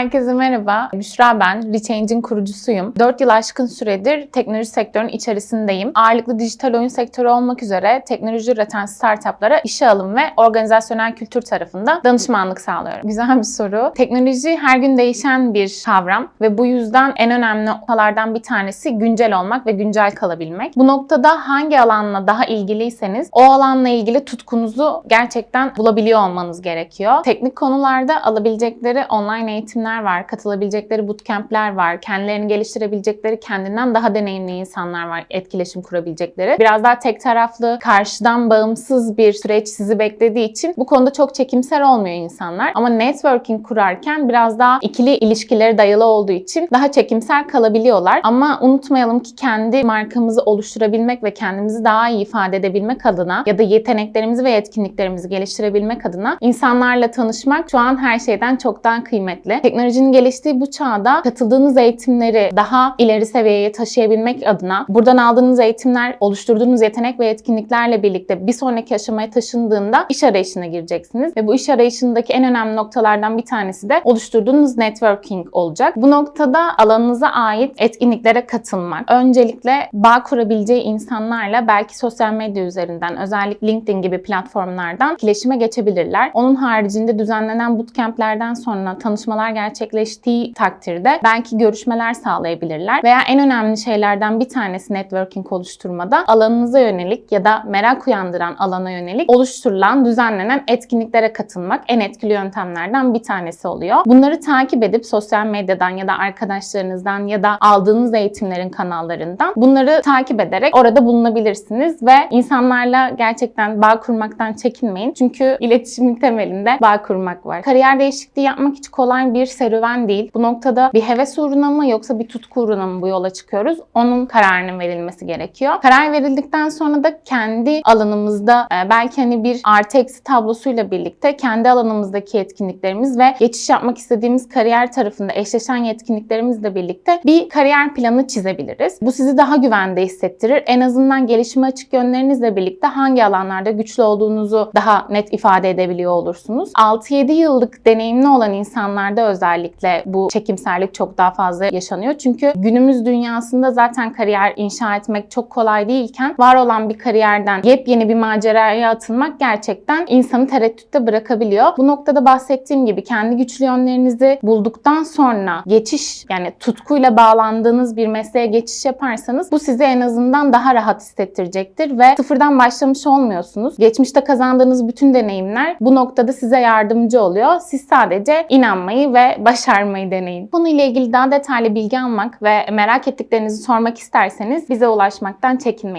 Herkese merhaba. Büşra ben. Rechange'in kurucusuyum. 4 yıl aşkın süredir teknoloji sektörünün içerisindeyim. Ağırlıklı dijital oyun sektörü olmak üzere teknoloji üreten startuplara işe alım ve organizasyonel kültür tarafında danışmanlık sağlıyorum. Güzel bir soru. Teknoloji her gün değişen bir kavram ve bu yüzden en önemli noktalardan bir tanesi güncel olmak ve güncel kalabilmek. Bu noktada hangi alanla daha ilgiliyseniz o alanla ilgili tutkunuzu gerçekten bulabiliyor olmanız gerekiyor. Teknik konularda alabilecekleri online eğitimler var, katılabilecekleri bootcamp'ler var, kendilerini geliştirebilecekleri, kendinden daha deneyimli insanlar var, etkileşim kurabilecekleri. Biraz daha tek taraflı, karşıdan bağımsız bir süreç sizi beklediği için bu konuda çok çekimser olmuyor insanlar. Ama networking kurarken biraz daha ikili ilişkileri dayalı olduğu için daha çekimser kalabiliyorlar. Ama unutmayalım ki kendi markamızı oluşturabilmek ve kendimizi daha iyi ifade edebilmek adına ya da yeteneklerimizi ve yetkinliklerimizi geliştirebilmek adına insanlarla tanışmak şu an her şeyden çoktan kıymetli. Teknolojinin geliştiği bu çağda katıldığınız eğitimleri daha ileri seviyeye taşıyabilmek adına buradan aldığınız eğitimler, oluşturduğunuz yetenek ve yetkinliklerle birlikte bir sonraki aşamaya taşındığında iş arayışına gireceksiniz. Ve bu iş arayışındaki en önemli noktalardan bir tanesi de oluşturduğunuz networking olacak. Bu noktada alanınıza ait etkinliklere katılmak. Öncelikle bağ kurabileceği insanlarla belki sosyal medya üzerinden özellikle LinkedIn gibi platformlardan etkileşime geçebilirler. Onun haricinde düzenlenen bootcamp'lerden sonra tanışmalar gerçekleştiği takdirde belki görüşmeler sağlayabilirler. Veya en önemli şeylerden bir tanesi networking oluşturmada alanınıza yönelik ya da merak uyandıran alana yönelik oluşturulan, düzenlenen etkinliklere katılmak en etkili yöntemlerden bir tanesi oluyor. Bunları takip edip sosyal medyadan ya da arkadaşlarınızdan ya da aldığınız eğitimlerin kanallarından bunları takip ederek orada bulunabilirsiniz ve insanlarla gerçekten bağ kurmaktan çekinmeyin. Çünkü iletişimin temelinde bağ kurmak var. Kariyer değişikliği yapmak hiç kolay bir serüven değil. Bu noktada bir heves uğruna mı yoksa bir tutku uğruna mı bu yola çıkıyoruz? Onun kararının verilmesi gerekiyor. Karar verildikten sonra da kendi alanımızda e, belki hani bir artı eksi tablosuyla birlikte kendi alanımızdaki yetkinliklerimiz ve geçiş yapmak istediğimiz kariyer tarafında eşleşen yetkinliklerimizle birlikte bir kariyer planı çizebiliriz. Bu sizi daha güvende hissettirir. En azından gelişime açık yönlerinizle birlikte hangi alanlarda güçlü olduğunuzu daha net ifade edebiliyor olursunuz. 6-7 yıllık deneyimli olan insanlarda özellikle bu çekimserlik çok daha fazla yaşanıyor. Çünkü günümüz dünyasında zaten kariyer inşa etmek çok kolay değilken var olan bir kariyerden yepyeni bir maceraya atılmak gerçekten insanı tereddütte bırakabiliyor. Bu noktada bahsettiğim gibi kendi güçlü yönlerinizi bulduktan sonra geçiş yani tutkuyla bağlandığınız bir mesleğe geçiş yaparsanız bu sizi en azından daha rahat hissettirecektir ve sıfırdan başlamış olmuyorsunuz. Geçmişte kazandığınız bütün deneyimler bu noktada size yardımcı oluyor. Siz sadece inanmayı başarmayı deneyin. Konuyla ilgili daha detaylı bilgi almak ve merak ettiklerinizi sormak isterseniz bize ulaşmaktan çekinmeyin.